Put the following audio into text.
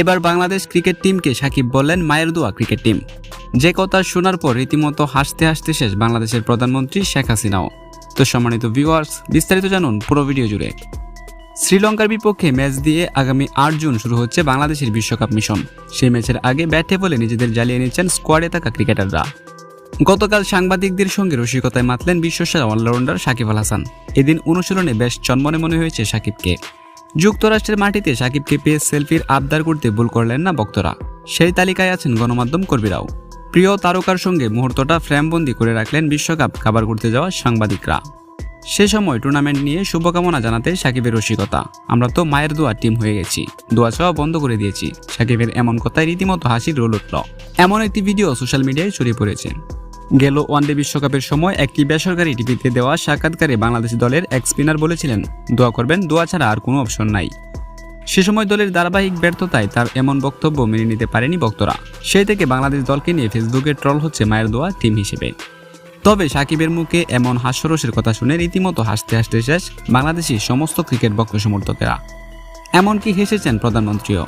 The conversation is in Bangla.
এবার বাংলাদেশ ক্রিকেট টিমকে সাকিব বললেন মায়ের দোয়া ক্রিকেট টিম। যে কথা শোনার পর রীতিমতো হাসতে হাসতে শেষ বাংলাদেশের প্রধানমন্ত্রী শেখ হাসিনাও। তো সম্মানিত ভিউয়ার্স বিস্তারিত জানুন পুরো ভিডিও জুড়ে। শ্রীলঙ্কার বিপক্ষে ম্যাচ দিয়ে আগামী আট জুন শুরু হচ্ছে বাংলাদেশের বিশ্বকাপ মিশন। সেই ম্যাচের আগে ব্যাটে বলে নিজেদের জ্বালিয়ে নিচ্ছেন স্কোয়াডে থাকা ক্রিকেটাররা। গতকাল সাংবাদিকদের সঙ্গে রসিকতায় মাতলেন বিশ্বসেরা অলরাউন্ডার সাকিব আল হাসান। এদিন অনুশীলনে বেশ চনমনে মনে হয়েছে সাকিবকে। যুক্তরাষ্ট্রের মাটিতে সাকিবকে পেয়ে সেলফির আবদার করতে ভুল করলেন না ভক্তরা সেই তালিকায় আছেন গণমাধ্যম কর্মীরাও। প্রিয় তারকার সঙ্গে মুহূর্তটা ফ্রেমবন্দি করে রাখলেন বিশ্বকাপ কাবার করতে যাওয়া সাংবাদিকরা। সে সময় টুর্নামেন্ট নিয়ে শুভকামনা জানাতে সাকিবের রসিকতা। আমরা তো মায়ের দোয়া টিম হয়ে গেছি। দোয়া চাওয়া বন্ধ করে দিয়েছি। সাকিবের এমন কথায় রীতিমতো হাসির রোল উঠল। এমন একটি ভিডিও সোশ্যাল মিডিয়ায় ছড়িয়ে পড়েছে। গেল ওয়ানডে বিশ্বকাপের সময় একটি বেসরকারি টিভিতে দেওয়া সাক্ষাৎকারে বাংলাদেশ দলের এক স্পিনার বলেছিলেন, দোয়া করবেন, দোয়া ছাড়া আর কোনো অপশন নাই। সে সময় দলের ধারাবাহিক ব্যর্থতায় তার এমন বক্তব্য মেনে নিতে পারেনি ভক্তরা। সেই থেকে বাংলাদেশ দলকে নিয়ে ফেসবুকে ট্রল হচ্ছে মায়ের দোয়া টিম হিসেবে। তবে সাকিবের মুখে এমন হাস্যরসের কথা শুনে রীতিমতো হাসতে হাসতে শেষ বাংলাদেশি সমস্ত ক্রিকেট ভক্ত সমর্থকেরা। এমনকি হেসেছেন প্রধানমন্ত্রীও।